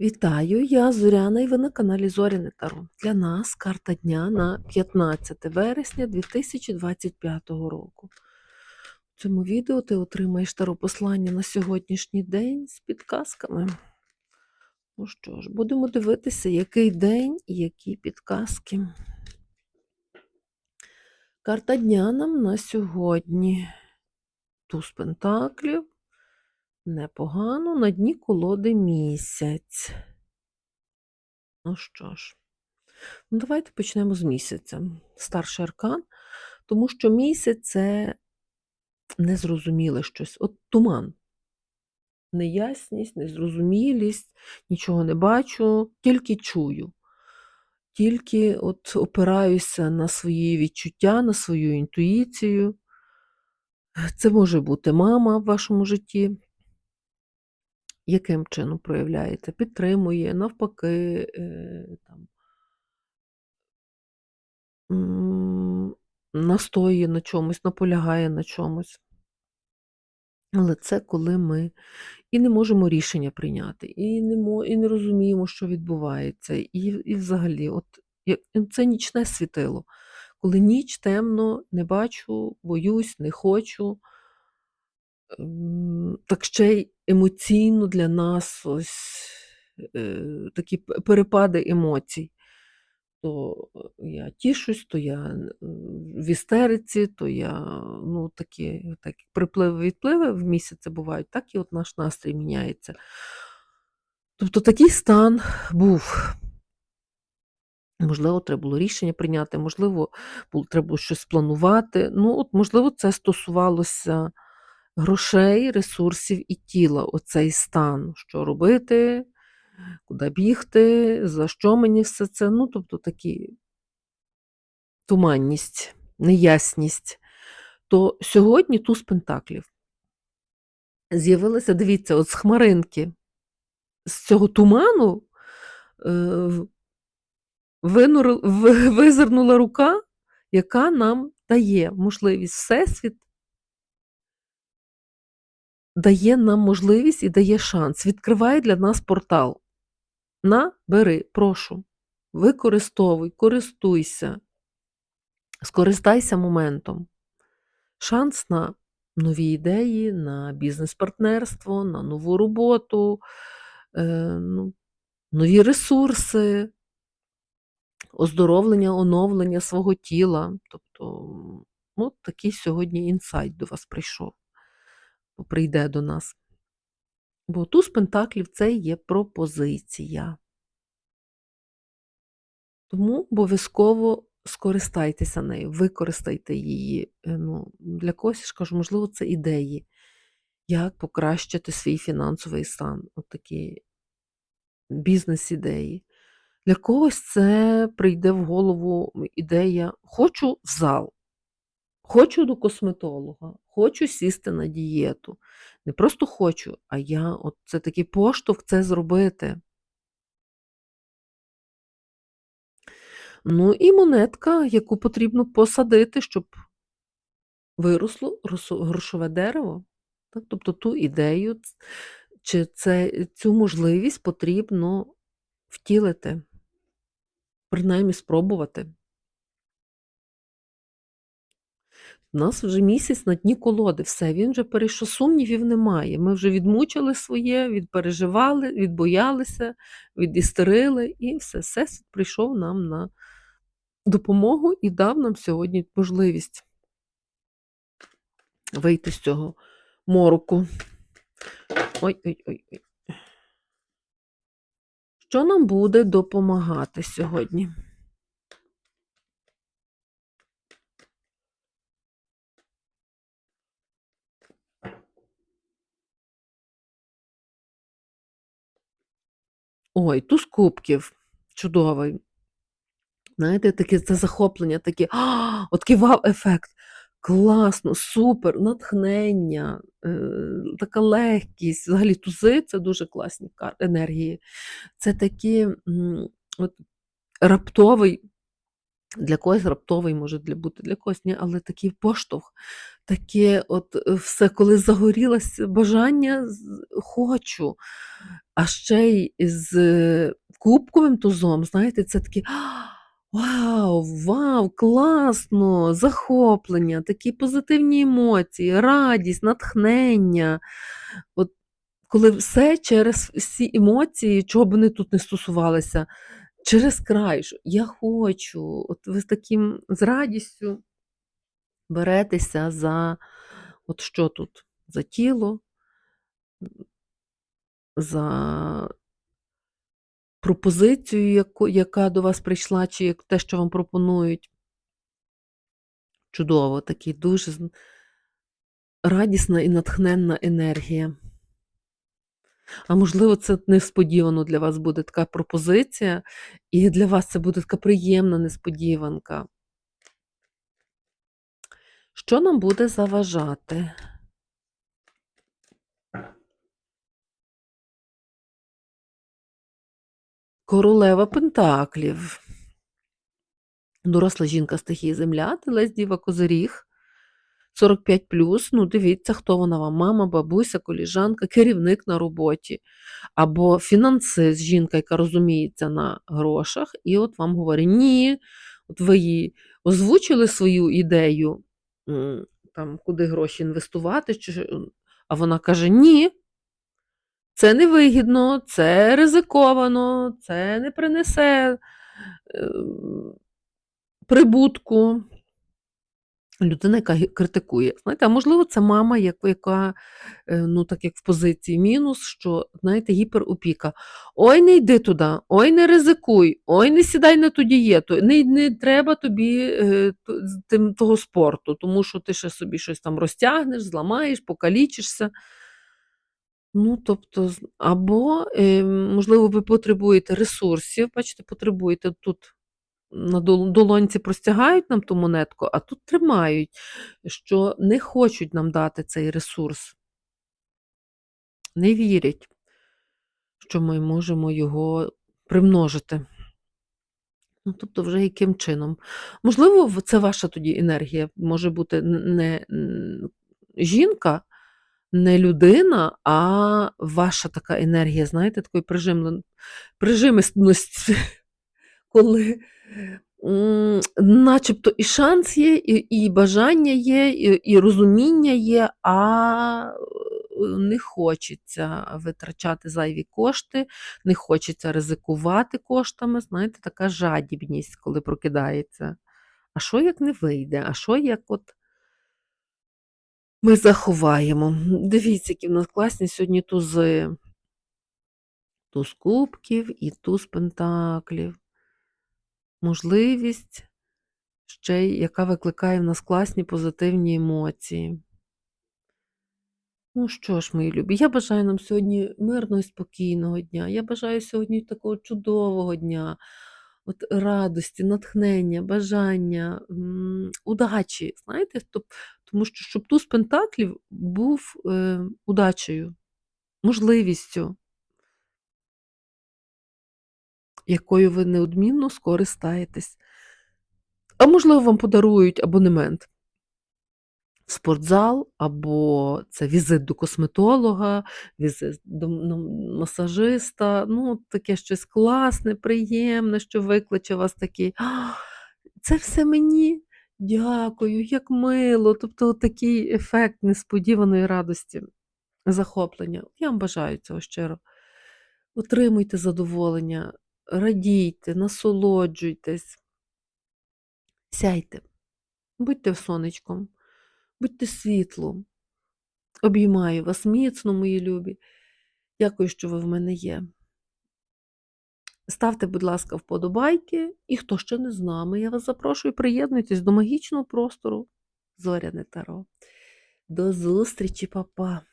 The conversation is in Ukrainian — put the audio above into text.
Вітаю, я Зоряна і ви на каналі Зоряне Таро. Для нас карта дня на 15 вересня 2025 року. В цьому відео ти отримаєш таро послання на сьогоднішній день з підказками. Ну що ж, будемо дивитися, який день і які підказки. Карта дня нам на сьогодні. Туз пентаклів. Непогано, на дні колоди місяць. Ну що ж, ну давайте почнемо з місяця. Старший аркан, тому що місяць це незрозуміле щось. От туман. Неясність, незрозумілість, нічого не бачу, тільки чую. Тільки от опираюся на свої відчуття, на свою інтуїцію. Це може бути мама в вашому житті, яким чином проявляється? Підтримує, навпаки, е, там, настоює на чомусь, наполягає на чомусь. Але це коли ми і не можемо рішення прийняти, і не, і не розуміємо, що відбувається. І, і взагалі, от, це нічне світило. Коли ніч темно, не бачу, боюсь, не хочу. Так ще й емоційно для нас ось е, такі перепади емоцій. То я тішусь, то я е, в істериці, то я ну, такі, так, припливи відпливи в місяці бувають, так і от наш настрій міняється. Тобто такий стан був. Можливо, треба було рішення прийняти, можливо, було, треба було щось спланувати. Ну, от, можливо, це стосувалося грошей, ресурсів і тіла, оцей стан, що робити, куди бігти, за що мені все це. Ну, тобто такі туманність, неясність. То сьогодні туз пентаклів з'явилася, дивіться, от з хмаринки, з цього туману е, визирнула рука, яка нам дає можливість Всесвіт дає нам можливість і дає шанс, відкриває для нас портал. На, бери, прошу, використовуй, користуйся, скористайся моментом. Шанс на нові ідеї, на бізнес-партнерство, на нову роботу, е, ну, нові ресурси, оздоровлення, оновлення свого тіла. Тобто, ну, такий сьогодні інсайт до вас прийшов, прийде до нас. Бо туз пентаклів це є пропозиція. Тому обов'язково скористайтеся нею, використайте її. Е, Ну, для когось, я ж кажу, можливо, це ідеї, як покращити свій фінансовий стан, от такі бізнес-ідеї. Для когось це прийде в голову ідея: хочу в зал, хочу до косметолога, хочу сісти на дієту. Не просто хочу, а я от це такий поштовх це зробити. Ну і монетка, яку потрібно посадити, щоб виросло грошове дерево. Так? Тобто ту ідею чи це, цю можливість потрібно втілити, принаймні спробувати. У нас вже місяць на дні колоди, все, він вже перейшов, сумнівів немає. Ми вже відмучили своє, відпереживали, відбоялися, відістерили, і все, всесвіт прийшов нам на допомогу і дав нам сьогодні можливість вийти з цього мороку. Ой-ой-ой. Що нам буде допомагати сьогодні? Ой, туз кубків. Чудовий. Знаєте, таке це захоплення, таке, такий вау-ефект. Класно, супер, натхнення, е, така легкість. Взагалі тузи це дуже класні енергії. Це такі от, раптовий Для когось раптовий може для бути, для когось ні, але такий поштовх, таке от е, все, коли загорілося бажання, хочу. А ще й з е, кубковим тузом, знаєте, це такі «А, вау, вау, класно, захоплення, такі позитивні емоції, радість, натхнення. От коли все через всі емоції, чого б вони тут не стосувалися, через край. що Я хочу. От ви з таким з радістю беретеся за от що тут? За тіло, за пропозицію, яка до вас прийшла, чи як те, що вам пропонують. Чудово, такий дуже радісна і натхненна енергія. А можливо, це несподівано для вас буде така пропозиція, і для вас це буде така приємна несподіванка. Що нам буде заважати? Королева Пентаклів. Доросла жінка стихії Земля, Телець Діва Козиріг. 45 ну дивіться, хто вона вам, мама, бабуся, коліжанка, керівник на роботі, або фінансист, жінка, яка розуміється на грошах, і от вам говорить, ні, от ви їй озвучили свою ідею, там, куди гроші інвестувати, а вона каже, ні, це невигідно, це ризиковано, це не принесе е, прибутку. Людина, яка критикує. Знаєте, а можливо, це мама, яка, е, ну, так як в позиції мінус, що, знаєте, гіперопіка. Ой, не йди туди, ой, не ризикуй, ой, не сідай на ту дієту, не, не треба тобі е, тим, того спорту, тому що ти ще собі щось там розтягнеш, зламаєш, покалічишся. Ну, тобто, або, е, можливо, ви потребуєте ресурсів, бачите, потребуєте тут на дол- долоньці простягають нам ту монетку, а тут тримають, що не хочуть нам дати цей ресурс. Не вірять, що ми можемо його примножити. Ну, тобто, вже яким чином? Можливо, це ваша тоді енергія. Може бути не жінка, не людина, а ваша така енергія, знаєте, такої прижимлен... прижимисності, коли начебто і шанс є, і, і бажання є, і, і розуміння є, а е, не хочеться витрачати зайві кошти, не хочеться ризикувати коштами. Знаєте, така жадібність, коли прокидається. А що як не вийде? А що як от ми заховаємо? Дивіться, які в нас класні сьогодні тузи. Туз кубків і туз пентаклів. Можливість, ще й яка викликає в нас класні позитивні емоції. Ну що ж, мої любі, я бажаю нам сьогодні мирного і спокійного дня. Я бажаю сьогодні такого чудового дня, от радості, натхнення, бажання, удачі. Знаєте, тому що щоб туз пентаклів був е, удачею, можливістю, якою ви неодмінно скористаєтесь. А можливо, вам подарують абонемент в спортзал, або це візит до косметолога, візит до масажиста. Ну, таке щось класне, приємне, що викличе вас такий. Це все мені. Дякую, як мило. Тобто такий ефект несподіваної радості, захоплення. Я вам бажаю цього щиро. Отримуйте задоволення, радійте, насолоджуйтесь, сяйте, будьте сонечком, будьте світлом. Обіймаю вас міцно, мої любі. Дякую, що ви в мене є. Ставте, будь ласка, вподобайки. І хто ще не з нами, я вас запрошую, приєднуйтесь до магічного простору Зоряне Таро. До зустрічі, папа!